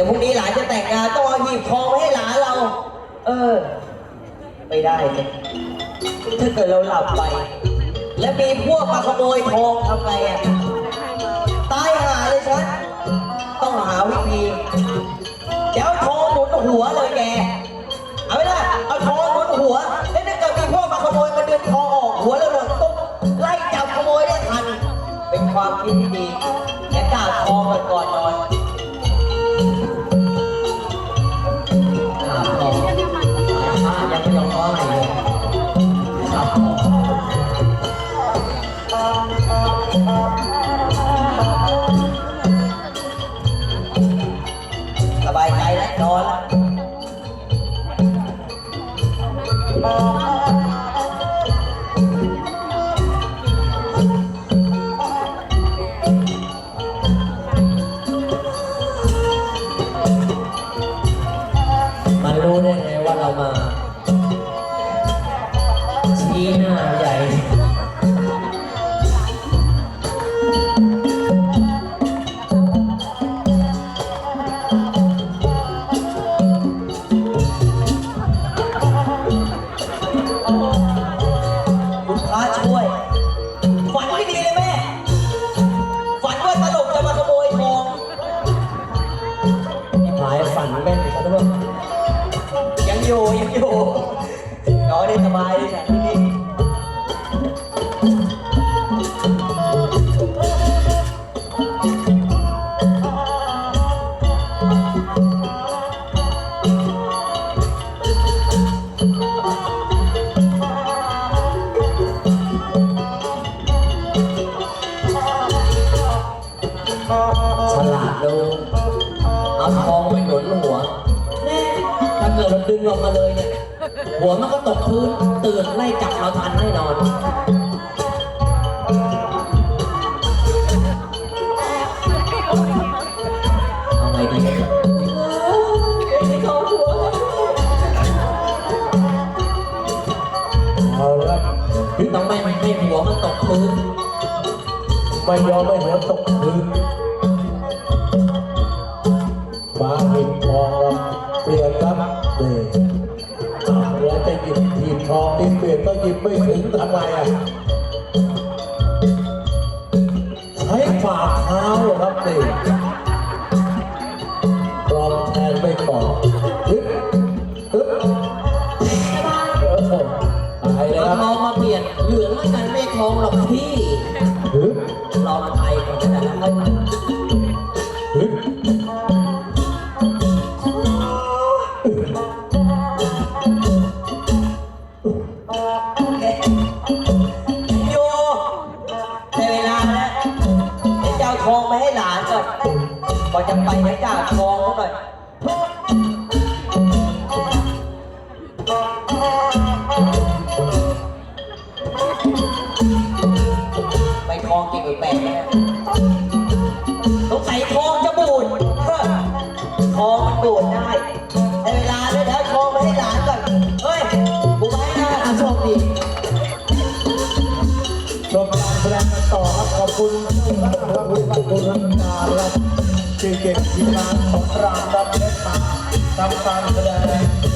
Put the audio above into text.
ดี๋ยวพรุ่งนี้หลานจะแต่งงานต้องเอาหีบทองไว้ให้หลานเรา เออ ไม่ได้สิถ้าเกิดเราหลับไป แล้วมีพวกมาขโมยทองทำไงอะตายหาเลยฉันต้องหาวิธีเดี๋ยวทองหนุนหัวเลยแก เอาไม่ได้เอาทองหนุนหัวแล้วถ้าเกิดมีพวกมาขโมยมาดึงทองออกหัวแล้วหล่นตุ๊บไล่จับขโมยได้ทัน เป็นความคิดที่ดีแกกล้าทองกันก่อนนอน สบายใจแล้วนอนแล้ว ชี้หน้าใหญ่คุณพระช่วย ฝันไม่ดีเลยแม่ ฝันว่าตลกจะมาขโมยทองพี่พายฝันแม่นครับทุกคนยังอยู่ยังอยู่นอนได้สบายเลยนะที่นี่ ฉลาดดูเอาทองไปหนุนหัวแน่ถ้าเกิดเราดึงออกมาเลยเนี่ย หัวมันก็ตกพื้นตื่นไล่จับเราทันแน่นอน เอาไงดีไม่เข้าหัวเอาละครับต้องไม่ให้หัวมันตกพื้น ไม่ยอมไม่หัวตกพื้น มาหินทองครับเปลี่ยนครับนี่อ่าแล้วจะหยิบหีบทองที่เปลี่ยนก็หยิบไม่ถึงทำไมอะใช้ฝ่าเท้าครับนี่กรองแทนไม่ก่อนฮึบฮึบเออตายเลยเอาครับงมาเปลี่ยนเหลืองเหมือนกันไม่ทองหรอกพี่ฮึบรอมันไทยก่อนนะแล้วค่อยมาฮึบ โยได้เวลาแล้วเดี๋ยวจะเอาทองมาให้หลานก่อนก่อนจะไปเดี๋ยจะเอาทองเขาหน่อย บุรณานนาครับเก่งๆทีมาของรามรับเล่นมาทำการแสดง